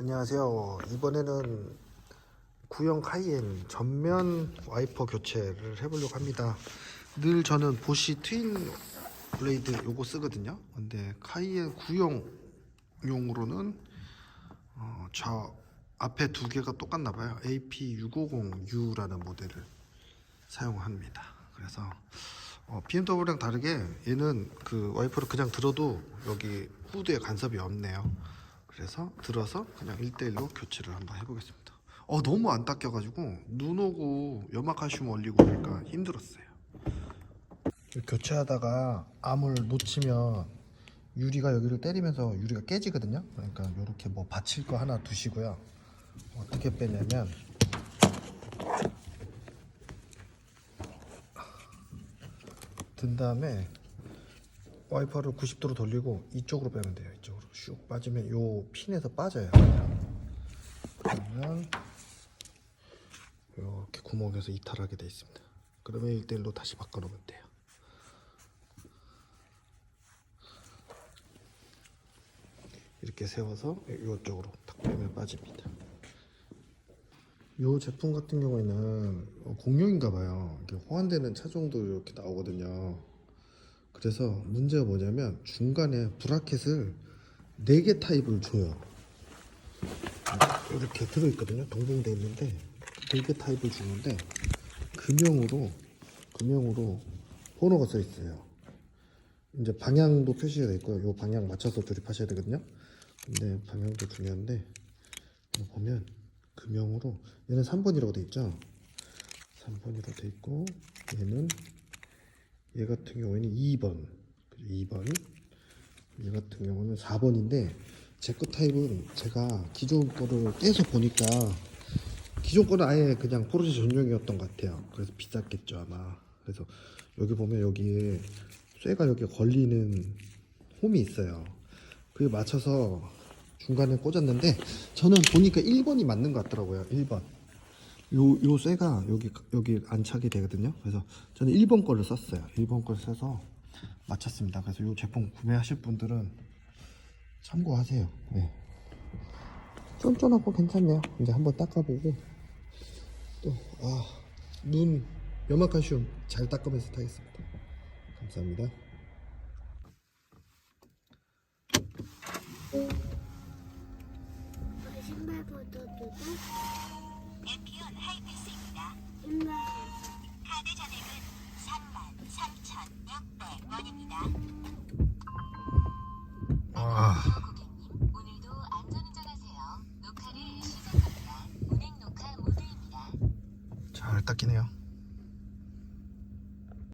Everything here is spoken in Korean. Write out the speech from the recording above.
안녕하세요. 이번에는 구형 카이엔 전면 와이퍼 교체를 해보려고 합니다. 늘 저는 보시 트윈 블레이드 요거 쓰거든요. 근데 카이엔 구형용으로는 어, 저 앞에 두 개가 똑같나 봐요. AP650U라는 모델을 사용합니다. 그래서 어, BMW랑 다르게 얘는 그 와이퍼를 그냥 들어도 여기 후드에 간섭이 없네요. 그래서 들어서 그냥 1대1로 교체를 한번 해보겠습니다. 어 너무 안 닦여가지고 눈 오고 염화칼슘 올리고 그러니까 힘들었어요. 교체하다가 암을 놓치면 유리가 여기를 때리면서 유리가 깨지거든요. 그러니까 이렇게 뭐 받칠 거 하나 두시고요. 어떻게 빼냐면 든 다음에 와이퍼를 90도로 돌리고 이쪽으로 빼면 돼요. 이쪽으로 슉 빠지면 요 핀에서 빠져요. 그러면 이렇게 구멍에서 이탈하게 돼 있습니다. 그러면 1대1로 다시 바꿔놓으면 돼요. 이렇게 세워서 이쪽으로 탁 빼면 빠집니다. 이 제품 같은 경우에는 어, 공룡인가 봐요. 호환되는 차종도 이렇게 나오거든요. 그래서 문제가 뭐냐면 중간에 브라켓을 4개 타입을 줘요. 이렇게 들어있거든요. 동봉돼 있는데 4개 타입을 주는데 금형으로 금형으로 번호가 써 있어요. 이제 방향도 표시가 돼 있고요. 이 방향 맞춰서 조립하셔야 되거든요. 근데 방향도 중요한데 보면 금형으로 얘는 3번이라고 돼 있죠. 3번이라고 돼 있고 얘는 얘 같은 경우에는 2번 2번 얘 같은 경우는 4번인데 제 거 타입은 제가 기존 거를 떼서 보니까 기존 거는 아예 그냥 포르쉐 전용이었던 것 같아요. 그래서 비쌌겠죠 아마. 그래서 여기 보면 여기에 쇠가 여기 걸리는 홈이 있어요. 그에 맞춰서 중간에 꽂았는데 저는 보니까 1번이 맞는 것 같더라고요. 1번. 요, 요 쇠가 여기, 여기 안착이 되거든요. 그래서 저는 1번 거를 썼어요. 1번 거를 써서 맞췄습니다. 그래서 요 제품 구매하실 분들은 참고하세요. 네. 쫀쫀하고 괜찮네요. 이제 한번 닦아보고 또, 아, 눈 염화칼슘 잘 닦으면서 타겠습니다. 감사합니다. 우리 신발부터 두고 엠피온 하이패스입니다. 카드 잔액은 33,600원입니다. 아, 고객님, 오늘도 안전운전하세요. 녹화를 시작합니다. 운행 녹화 모드입니다. 잘 닦이네요.